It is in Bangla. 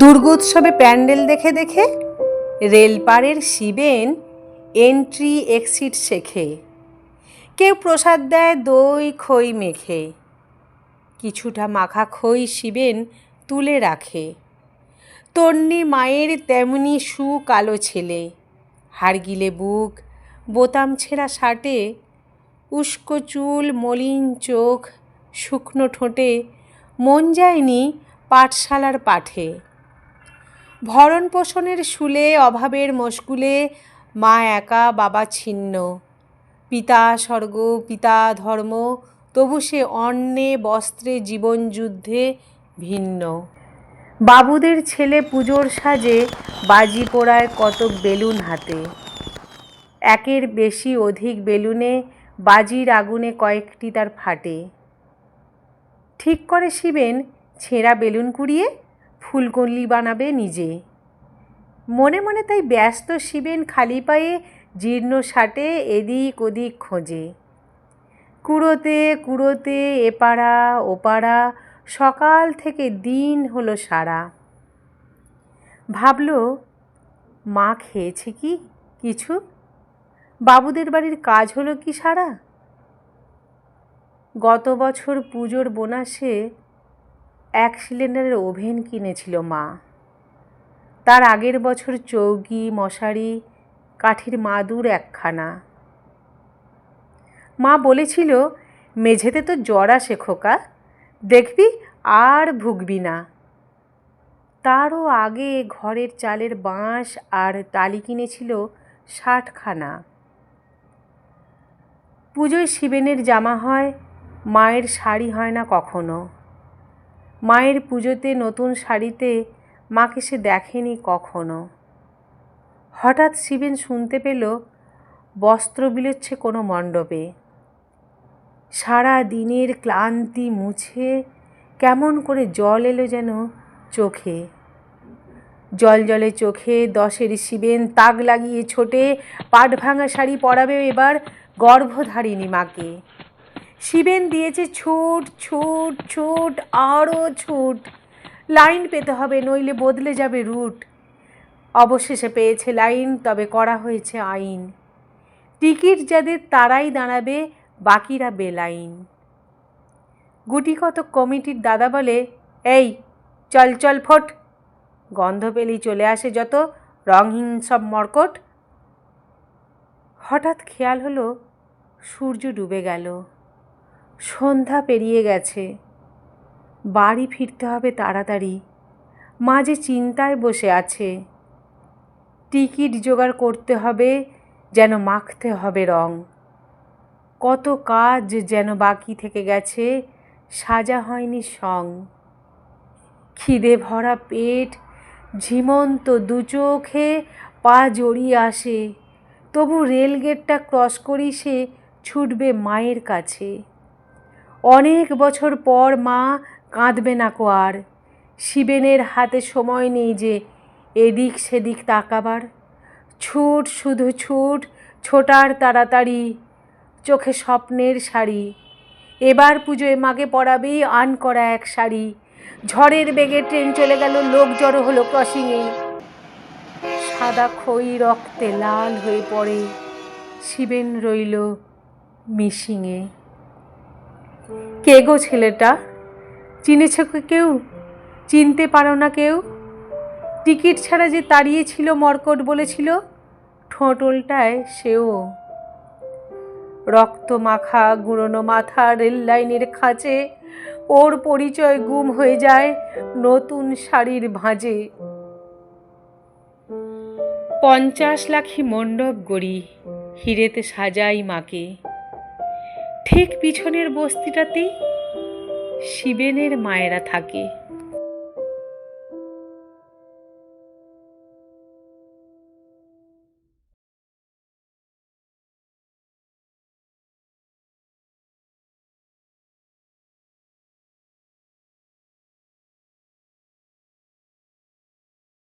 দুর্গোৎসবে প্যান্ডেল দেখে দেখে রেলপাড়ের শিবেন এন্ট্রি এক্সিট শেখে। কেউ প্রসাদ দেয় দই, খই মেখে। কিছুটা মাখা খই শিবেন তুলে রাখে। তন্নি মায়ের তেমনি সু কালো ছেলে। হাড়গিলে বুক, বোতাম ছেঁড়া শার্টে, উস্কো চুল, মলিন চোখ, শুকনো ঠোঁটে, মন যায়নি পাঠশালার পাঠে। ভরণ পোষণের শুলে, অভাবের মশগুলে মা একা, বাবা ছিন্ন। পিতা স্বর্গ, পিতা ধর্ম, তবু সে অন্নে, বস্ত্রে, জীবন যুদ্ধে ভিন্ন। বাবুদের ছেলে পুজোর সাজে বাজি পোড়ায় কত বেলুন হাতে। একের বেশি অধিক বেলুনে বাজির আগুনে কয়েকটি তার ফাটে। ঠিক করে শিবেন ছেঁড়া বেলুন কুড়িয়ে ফুলকলি বানাবে নিজে। মনে মনে তাই ব্যস্ত শিবেন খালি পায়ে জীর্ণ শাটে এদিক ওদিক খোঁজে। কুড়োতে কুড়োতে এপাড়া ওপাড়া সকাল থেকে দিন হলো সারা। ভাবল, মা খেয়েছে কি কিছু? বাবুদের বাড়ির কাজ হলো কি সারা? গত বছর পুজোর বোনাসে এক সিলিন্ডারের ওভেন কিনেছিল মা। তার আগের বছর চৌকি, মশারি, কাঠির মাদুর একখানা। মা বলেছিল, মেঝেতে তো জ্বর আসে খোকা, দেখবি আর ভুগবি না। তারও আগে ঘরের চালের বাঁশ আর টালি কিনেছিল ষাটখানা। পুজোয় শিবেনের জামা হয়, মায়ের শাড়ি হয় না কখনো। মায়ের পুজোতে নতুন শাড়িতে মাকে সে দেখেনি কখনো। হঠাৎ শিবেন শুনতে পেল বস্ত্র বিলোচ্ছে কোনো মণ্ডপে। সারা দিনের ক্লান্তি মুছে কেমন করে জল এলো যেন চোখে। জল জলে চোখে দশের শিবেন তাক লাগিয়ে ছোটে পাট ভাঙা শাড়ি পরাবে এবার গর্ভধারিণী মাকে। শিবেন দিয়েছে ছুট ছুট ছুট আরও ছুট। লাইন পেতে হবে, নইলে বদলে যাবে রুট। অবশেষে পেয়েছে লাইন, তবে করা হয়েছে আইন। টিকিট যাদের তারাই দাঁড়াবে, বাকিরা বেলাইন। গুটি কত কমিটির দাদা বলে, এই, চল চল, ফোট। গন্ধ পেলেই চলে আসে যত রংহীন সব মর্কট। হঠাৎ খেয়াল হলো, সূর্য ডুবে গেল। সন্ধ্যা পেরিয়ে গেছে। বাড়ি ফিরতে হবে তাড়াতাড়ি। মা যে চিন্তায় বসে আছে। টিকিট জোগাড় করতে হবে, যেন মাখতে হবে রং। কত কাজ যেন বাকি থেকে গেছে, সাজা হয়নি সং। খিদে ভরা পেট, ঝিমন্ত দু চোখে পা জড়িয়ে আসে। তবু রেলগেটটা ক্রস করি সে ছুটবে মায়ের কাছে। অনেক বছর পর মা কাঁদবে না কো আর। শিবেনের হাতে সময় নেই যে এদিক সেদিক তাকাবার। ছুট শুধু ছুট, ছোটার তাড়াতাড়ি, চোখে স্বপ্নের শাড়ি। এবার পুজোয় মাকে পরাবেই আন করা এক শাড়ি। ঝড়ের বেগে ট্রেন চলে গেল, লোক জড়ো হলো ক্রসিংয়ে সাদা খই রক্তে লাল হয়ে পড়ে, শিবেন রইল মিশিংয়ে কে গো ছেলেটা? চিনেছ কেউ? চিনতে পারো না কেউ? টিকিট ছাড়া যে তাড়িয়েছিল মর্কট বলেছিল, ঠোঁট উল্টায় সেও। রক্ত মাখা গুঁড়োনো মাথা রেল লাইনের খাঁচে, ওর পরিচয় গুম হয়ে যায় নতুন শাড়ির ভাঁজে। পঞ্চাশ লাখি মণ্ডপ গড়ি, হিরেতে সাজাই মাকে। ঠিক পিছনের বস্তিটাতেই শিবেনের মায়েরা থাকে।